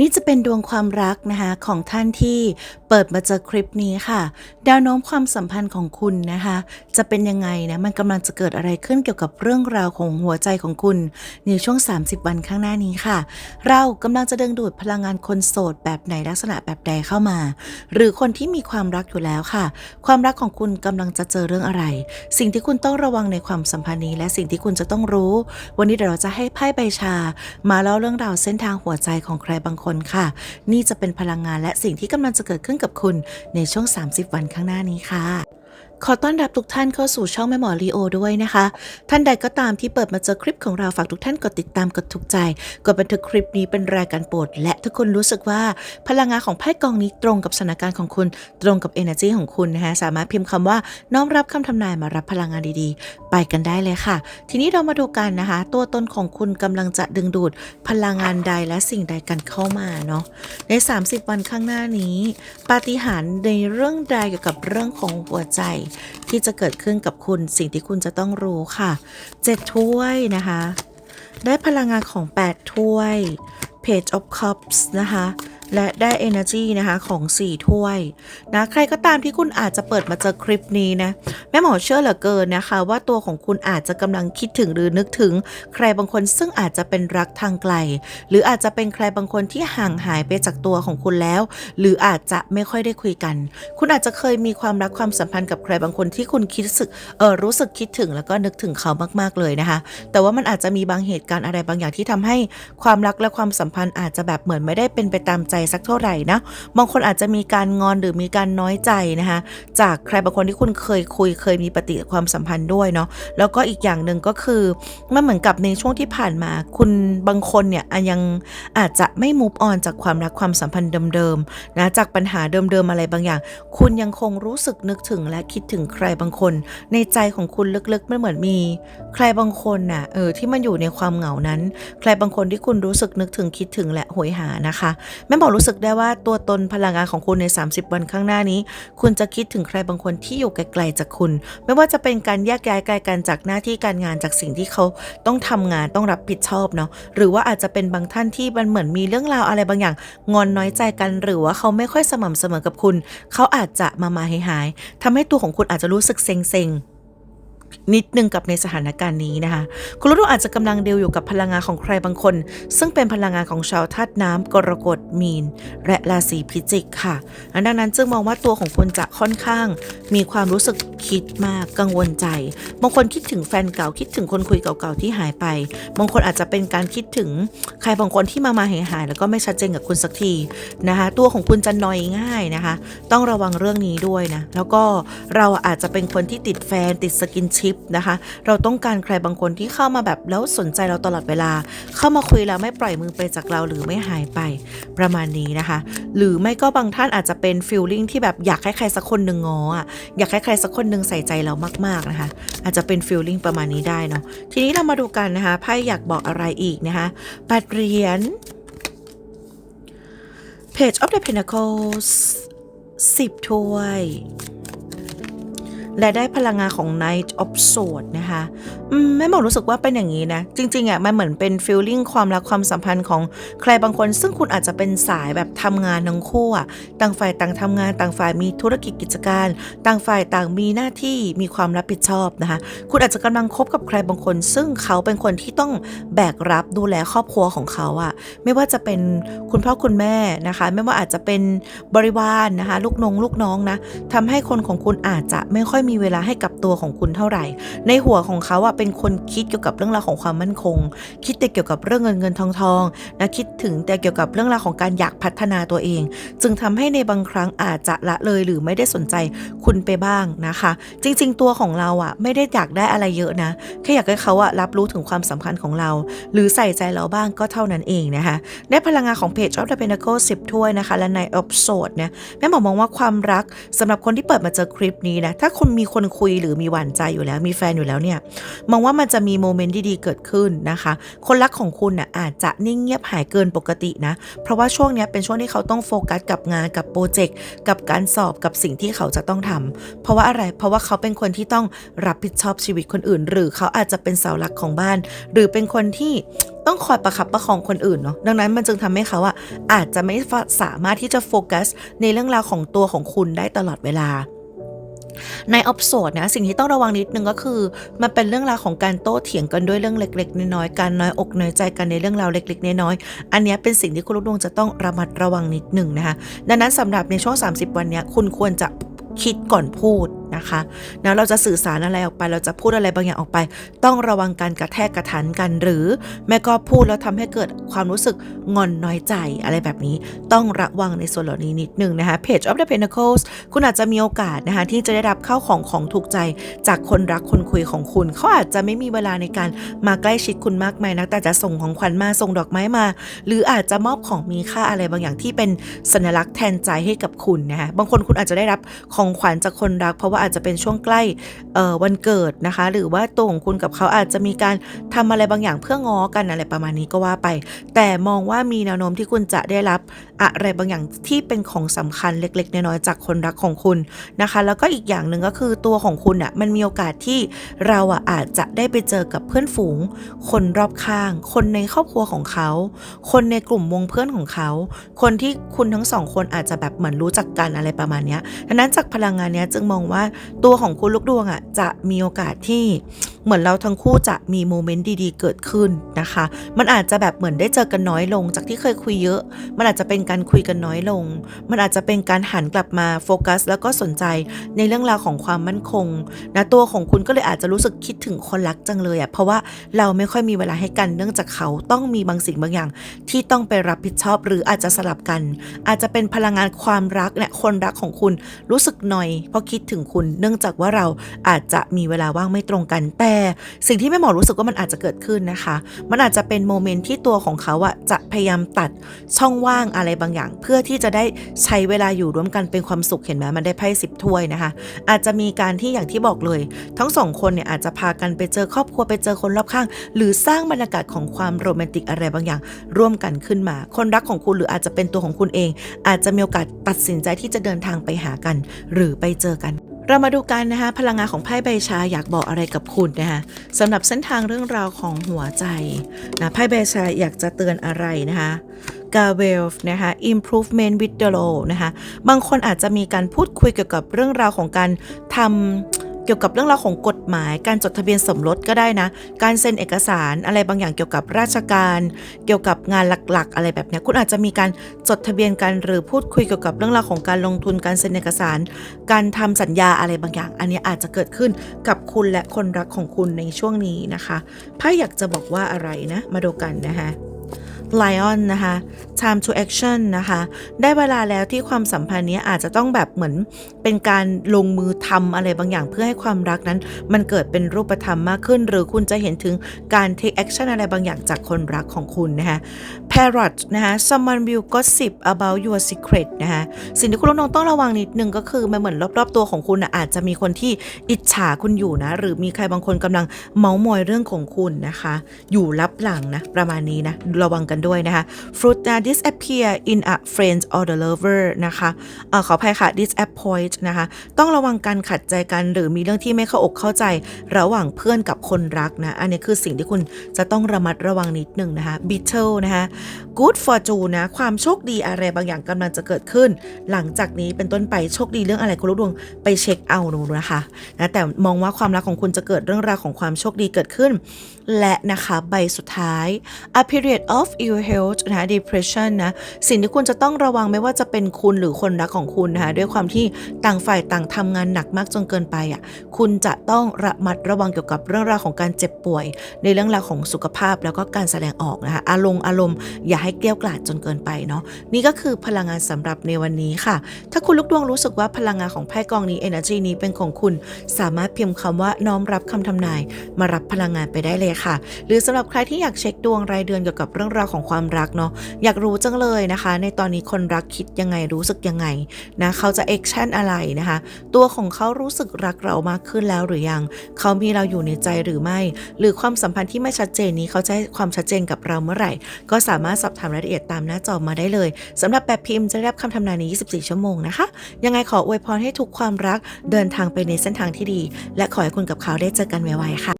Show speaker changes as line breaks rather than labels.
นี่จะเป็นดวงความรักนะคะของท่านที่เปิดมาเจอคลิปนี้ค่ะแนวโน้มความสัมพันธ์ของคุณนะคะ จะเป็นยังไงนะมันกำลังจะเกิดอะไรขึ้นเกี่ยวกับเรื่องราวของหัวใจของคุณ ในช่วง 30 วันข้างหน้านี้ค่ะ เรากำลังจะดึงดูดพลังงานคนโสดแบบไหนลักษณะแบบใดเข้ามา หรือคนที่มีความรักอยู่แล้วค่ะ ความรักของคุณกำลังจะเจอเรื่องอะไร สิ่งที่คุณต้องระวังในความสัมพันธ์นี้และสิ่งที่คุณจะต้องรู้ วันนี้เดี๋ยวเราจะให้ไพ่ใบชา มาเล่าเรื่องราวเส้นทางหัวใจของใครบางคนค่ะ นี่จะเป็นพลังงานและสิ่งที่กำลังจะเกิดขึ้นกับคุณในช่วง 30 วันข้างหน้านี้ค่ะ ขอต้อนรับทุกท่านเข้าสู่ช่องแม่หมอลีโอด้วยนะคะ ท่านใดก็ตามที่เปิดมาเจอคลิปของเราฝากทุกท่านกดติดตามกดถูกใจ กดบันทึกคลิปนี้เป็นรายการโปรด และทุกคนรู้สึกว่าพลังงานของไพ่กองนี้ตรงกับสถานการณ์ของคุณ ตรงกับ energy ของคุณนะคะสามารถพิมพ์คำว่าน้อมรับคำทำนายมารับพลังงานดีๆ ไปกันได้เลยค่ะ ทีนี้เรามาดูกันนะคะ ตัวตนของคุณกำลังจะดึงดูดพลังงานใดและสิ่งใดกันเข้ามาเนาะใน 30 วันข้างหน้านี้ ปาฏิหาริย์ในเรื่องใดเกี่ยวกับเรื่องของหัวใจที่จะเกิดขึ้นกับคุณสิ่งที่คุณจะต้องรู้ค่ะเจ็ดถ้วยนะคะ ได้พลังงานของ 8 ถ้วย Page of Cups นะคะ และได้ Energy นะคะของ 4 ถ้วยนะใครก็ตามที่คุณอาจจะเปิดมาเจอคลิปนี้นะแม่หมอเชื่อเหลือเกินนะคะ ว่าตัวของคุณอาจจะกำลังคิดถึงหรือนึกถึง ใครบางคนซึ่งอาจจะเป็นรักทางไกล หรืออาจจะเป็นใครบางคนที่ห่างหายไปจากตัวของคุณแล้ว หรืออาจจะไม่ค่อยได้คุยกัน คุณอาจจะเคยมีความรักความสัมพันธ์กับใครบางคนที่คุณคิดสึกเออรู้สึกคิดถึงแล้วก็นึกถึงเขามากๆเลยนะคะ แต่ว่ามันอาจจะมีบางเหตุการณ์อะไรบางอย่างที่ทำให้ความรักและความสัมพันธ์อาจจะแบบเหมือนไม่ได้เป็นไปตามใจสักเท่าไหร่นะ บางคนอาจจะมีการงอนหรือมีการน้อยใจนะคะ จากใครบางคนที่คุณเคยคุยเคยมีปฏิความสัมพันธ์ด้วยเนาะ แล้วก็อีกอย่างหนึ่งก็คือมันเหมือนกับในช่วงที่ผ่านมา คุณบางคนเนี่ยยังอาจจะไม่ move on จากความรักความสัมพันธ์เดิมๆนะจากปัญหาเดิมๆอะไรบางอย่าง คุณยังคงรู้สึกนึกถึงและคิดถึงใครบางคน ในใจของคุณลึกๆมันเหมือนมี ใครบางคนน่ะเออที่มันอยู่ในความเหงานั้น ใครบางคนที่คุณรู้สึกนึกถึงคิดถึงและโหยหานะคะแม่บอกรู้สึกได้ว่าตัวตนพลังงานของคุณใน 30 วันข้างหน้านี้ คุณจะคิดถึงใครบางคนที่อยู่ไกลๆจากคุณ ไม่ว่าจะเป็นการแยกย้ายไกลกันจากหน้าที่การงานจากสิ่งที่เขาต้องทำงานต้องรับผิดชอบเนาะหรือว่าอาจจะเป็นบางท่านที่มันเหมือนมีเรื่องราวอะไรบางอย่าง งอนน้อยใจกัน หรือว่าเขาไม่ค่อยสม่ำเสมอกับคุณ เขาอาจจะมามาหายๆทำให้ตัวของคุณอาจจะรู้สึกเซ็งๆ นิดนึงกับในสถานการณ์นี้นะคะ คุณรู้อาจจะกำลังเดียวอยู่กับพลังงานของใครบางคน ซึ่งเป็นพลังงานของชาวธาตุน้ำกรกฎมีน และราศีพิจิกค่ะ ดังนั้นจึงมองว่าตัวของคุณจะค่อนข้าง มีความรู้สึกคิดมากกังวลใจ บางคนคิดถึงแฟนเก่าคิดถึงคนคุยเก่าๆที่หายไป บางคนอาจจะเป็นการคิดถึงใครบางคนที่มามาหายหายๆแล้วก็ไม่ชัดเจนกับคุณสักทีนะคะตัวของคุณจะนอยง่ายนะคะ ต้องระวังเรื่องนี้ด้วยนะแล้วก็เราอาจจะเป็นคนที่ติดแฟนติดสกินชิปนะคะ เราต้องการใครบางคนที่เข้ามาแบบแล้วสนใจเราตลอดเวลา เข้ามาคุยแล้วไม่ปล่อยมือไปจากเราหรือไม่หายไปประมาณนี้นะคะ หรือไม่ก็บางท่านอาจจะเป็นฟีลลิ่งที่แบบอยากให้ใครสักคนหนึ่งงออะอยากให้ใครสักคนหนึ่งใส่ใจเรามากๆนะคะ อาจจะเป็นฟีลลิ่งประมาณนี้ได้เนาะทีนี้เรามาดูกันนะคะไพ่อยากบอกอะไรอีกนะคะแปดเหรียญ Page of the Pentacles 10ถ้วย และได้พลังงานของ Knight of Swords นะคะแม่หมอรู้สึกว่าเป็นอย่างนี้นะ จริงๆอะมันเหมือนเป็นฟีลลิ่งความรักความสัมพันธ์ของใครบางคน ซึ่งคุณอาจจะเป็นสายแบบทำงานทั้งคู่อะต่างฝ่ายต่างทำงานต่างฝ่ายมีธุรกิจกิจการ ต่างฝ่ายต่างมีหน้าที่มีความรับผิดชอบนะคะ คุณอาจจะกำลังคบกับใครบางคน ซึ่งเขาเป็นคนที่ต้องแบกรับดูแลครอบครัวของเขาอะไม่ว่าจะเป็นคุณพ่อคุณแม่นะคะ ไม่ว่าอาจจะเป็นบริวารนะคะ ลูกนงลูกน้องนะทำให้คนของคุณอาจจะไม่ค่อยมีเวลาให้กับตัวของคุณเท่าไหร่ ในหัวของเขาอะเป็นคนคิดเกี่ยวกับเรื่องราวของความมั่นคง คิดแต่เกี่ยวกับเรื่องเงินเงินทองทองนะคิดถึงแต่เกี่ยวกับเรื่องราวของการอยากพัฒนาตัวเอง จึงทำให้ในบางครั้งอาจจะละเลยหรือไม่ได้สนใจคุณไปบ้างนะคะ จริง ๆ ตัวของเราอะไม่ได้อยากได้อะไรเยอะนะแค่อยากให้เขาอะรับรู้ถึงความสำคัญของเรา หรือใส่ใจเราบ้างก็เท่านั้นเองนะคะได้พลังงานของ Page of the Pentacle 10 ถ้วยนะคะ และใน of Swords เนี่ยแม่หมอมองว่าความรักสำหรับคนที่เปิดมาเจอคลิปนี้นะถ้าคุณมีคนคุยหรือมีหวานใจอยู่แล้ว มีแฟนอยู่แล้วเนี่ย มองว่ามันจะมีโมเมนต์ดีๆเกิดขึ้นนะคะ คนรักของคุณน่ะอาจจะนิ่งเงียบหายเกินปกตินะ เพราะว่าช่วงนี้เป็นช่วงที่เขาต้องโฟกัสกับงานกับโปรเจกต์กับการสอบกับสิ่งที่เขาจะต้องทำเพราะว่าอะไร เพราะว่าเขาเป็นคนที่ต้องรับผิดชอบชีวิตคนอื่น หรือเขาอาจจะเป็นเสาหลักของบ้าน หรือเป็นคนที่ต้องคอยประคับประคองคนอื่นเนาะดังนั้นมันจึงทำให้เขาอะอาจจะไม่สามารถที่จะโฟกัสในเรื่องราวของตัวของคุณได้ตลอดเวลา ในออฟโซดนะสิ่งที่ต้องระวังนิดนึงก็คือ มันเป็นเรื่องราวของการโต้เถียงกันด้วยเรื่องเล็ก ๆ น้อยๆการน้อยอกน้อยใจกันในเรื่องราวเล็ก ๆ น้อยๆอันนี้เป็นสิ่งที่คุณลูกดวงจะต้องระมัดระวังนิดหนึ่งนะคะดังนั้นสำหรับในช่วง 30 วันนี้คุณควรจะคิดก่อนพูด นะคะนะเราจะสื่อสารอะไรออกไป เราจะพูดอะไรบางอย่างออกไป ต้องระวังการกระแทกกระทันกัน หรือแม่ก็พูดแล้วทำให้เกิดความรู้สึกงอนน้อยใจอะไรแบบนี้ ต้องระวังในส่วนเหล่านี้นิดนึงนะคะ Page of the Pentacles คุณอาจจะมีโอกาสนะคะที่จะได้รับเข้าของของถูกใจจากคนรักคนคุยของคุณ เขาอาจจะไม่มีเวลาในการมาใกล้ชิดคุณมากมายนะแต่จะส่งของขวัญมาส่งดอกไม้มา หรืออาจจะมอบของมีค่าอะไรบางอย่างที่เป็นสัญลักษณ์แทนใจให้กับคุณนะคะบางคนคุณอาจจะได้รับของขวัญจากคนรัก เพราะว่าอาจจะเป็นช่วงใกล้วันเกิดนะคะ หรือว่าตัวของคุณกับเขาอาจจะมีการทำอะไรบางอย่างเพื่อง้อกันอะไรประมาณนี้ก็ว่าไป แต่มองว่ามีแนวโน้มที่คุณจะได้รับอะไรบางอย่างที่เป็นของสำคัญเล็กๆน้อยๆจากคนรักของคุณนะคะ แล้วก็อีกอย่างหนึ่งก็คือตัวของคุณอะมันมีโอกาสที่เราอะอาจจะได้ไปเจอกับเพื่อนฝูง คนรอบข้าง คนในครอบครัวของเขา คนในกลุ่มวงเพื่อนของเขา คนที่คุณทั้งสองคนอาจจะแบบเหมือนรู้จักกันอะไรประมาณนี้ดังนั้นจากพลังงานนี้จึงมองว่าตัวของคุณลูกดวงอะจะมีโอกาสที่ เหมือนเราทั้งคู่จะมีโมเมนต์ดีๆ เกิดขึ้นนะคะ มันอาจจะแบบเหมือนได้เจอกันน้อยลง จากที่เคยคุยเยอะ มันอาจจะเป็นการคุยกันน้อยลง มันอาจจะเป็นการหันกลับมาโฟกัส แล้วก็สนใจในเรื่องราวของความมั่นคงนะตัวของคุณก็เลยอาจจะรู้สึกคิดถึงคนรักจังเลยอะ่ะเพราะว่าเราไม่ค่อยมีเวลาให้กันเนื่องจากเขาต้องมีบางสิ่งบางอย่าง ที่ต้องไปรับผิดชอบหรืออาจจะสลับกัน อาจจะเป็นพลังงานความรักเนี่ยคนรักของคุณรู้สึกหน่อยเพราะคิดถึงคุณ เนื่องจากว่าเราอาจจะมีเวลาว่างไม่ตรงกันแต่สิ่งที่แม่หมอรู้สึกว่ามันอาจจะเกิดขึ้นนะคะ มันอาจจะเป็นโมเมนต์ที่ตัวของเขาอะจะพยายามตัดช่องว่างอะไรบางอย่าง เพื่อที่จะได้ใช้เวลาอยู่ร่วมกันเป็นความสุขเห็นไหมมันได้ไพ่สิบถ้วยนะคะ อาจจะมีการที่อย่างที่บอกเลย ทั้งสองคนเนี่ยอาจจะพากันไปเจอครอบครัวไปเจอคนรอบข้าง หรือสร้างบรรยากาศของความโรแมนติกอะไรบางอย่าง ร่วมกันขึ้นมา คนรักของคุณหรืออาจจะเป็นตัวของคุณเอง อาจจะมีโอกาสตัดสินใจที่จะเดินทางไปหากัน หรือไปเจอกัน เรามาดูกันนะคะ พลังงานของไพ่ใบชาอยากบอกอะไรกับคุณนะคะสำหรับเส้นทางเรื่องราวของหัวใจนะไพ่ใบชาอยากจะเตือนอะไรนะคะ g a v e l นะคะ improvement with the law นะคะ บางคนอาจจะมีการพูดคุยเกี่ยวกับเรื่องราวของการทำ เกี่ยวกับเรื่องราวของกฎหมาย การจดทะเบียนสมรสก็ได้นะ การเซ็นเอกสารอะไรบางอย่างเกี่ยวกับราชการ เกี่ยวกับงานหลักๆ อะไรแบบนี้คุณอาจจะมีการจดทะเบียนกันหรือพูดคุยเกี่ยวกับเรื่องราวของการลงทุนการเซ็นเอกสาร การทำสัญญาอะไรบางอย่าง อันนี้อาจจะเกิดขึ้นกับคุณและคนรักของคุณในช่วงนี้นะคะไพ่อยากจะบอกว่าอะไรนะ มาดูกันนะคะ Lion นะคะ time to action นะคะ ได้เวลาแล้วที่ความสัมพันธ์นี้อาจจะต้องแบบเหมือนเป็นการลงมือทำอะไรบางอย่างเพื่อให้ความรักนั้น มันเกิดเป็นรูปธรรมมากขึ้น หรือคุณจะเห็นถึงการ take action อะไรบางอย่างจากคนรักของคุณนะคะ Parrot นะคะ someone will gossip about your secret นะคะสิ่งที่คุณน้องต้องระวังนิดนึงก็คือมันเหมือนรอบๆตัวของคุณนะอาจจะมีคนที่อิจฉาคุณอยู่นะ หรือมีใครบางคนกำลังเมาส์มอยเรื่องของคุณนะคะ อยู่ลับหลังนะประมาณนี้นะ ระวังกันด้วยนะคะ fruit นะ disappear in a friend or the lover นะคะเออขออภัยค่ะ disappoint นะคะ ต้องระวังการขัดใจกันหรือมีเรื่องที่ไม่เข้าอกเข้าใจระหว่างเพื่อนกับคนรักนะ อันนี้คือสิ่งที่คุณจะต้องระมัดระวังนิดหนึ่งนะคะ beetle นะคะ good fortune นะ ความโชคดีอะไรบางอย่างกำลังจะเกิดขึ้น หลังจากนี้เป็นต้นไปโชคดีเรื่องอะไรคุณลูกดวงไปเช็คเอาดูนะคะนะแต่มองว่าความรักของคุณจะเกิดเรื่องราวของความโชคดีเกิดขึ้น และนะคะใบสุดท้าย a period of ill health นะ depression นะสิ่งที่คุณจะต้องระวังไม่ว่าจะเป็นคุณหรือคนรักของคุณนะคะด้วยความที่ต่างฝ่ายต่างทำงานหนักมากจนเกินไปอะคุณจะต้องระมัดระวังเกี่ยวกับเรื่องราวของการเจ็บป่วย ในเรื่องราวของสุขภาพแล้วก็การแสดงออกนะคะอารมณ์อารมณ์อย่าให้เกลี้ยกล่อมจนเกินไปเนาะนี่ก็คือพลังงานสำหรับในวันนี้ค่ะ ถ้าคุณลูกดวงรู้สึกว่าพลังงานของไพ่กองนี้ energy นี้เป็นของคุณ สามารถพิมพ์คำว่าน้อมรับคำทำนาย มารับพลังงานไปได้เลยค่ะ หรือสำหรับใครที่อยากเช็คดวงรายเดือนเกี่ยวกับเรื่องราวของความรักเนาะอยากรู้จังเลยนะคะ ในตอนนี้คนรักคิดยังไงรู้สึกยังไงนะเขาจะแอคชั่นอะไรนะคะ ตัวของเขารู้สึกรักเรามากขึ้นแล้วหรือยัง เขามีเราอยู่ในใจหรือไม่ หรือความสัมพันธ์ที่ไม่ชัดเจนนี้เขาจะให้ความชัดเจนกับเราเมื่อไหร่ ก็สามามารถสอบถามรายละเอียดตามหน้าจอมาได้เลยสำหรับแบบพิมพ์จะได้รับคำทำนายใน 24 ชั่วโมงนะคะ ยังไงขออวยพรให้ทุกความรักเดินทางไปในเส้นทางที่ดี และขอให้คุณกับเขาได้เจอกันไวๆค่ะ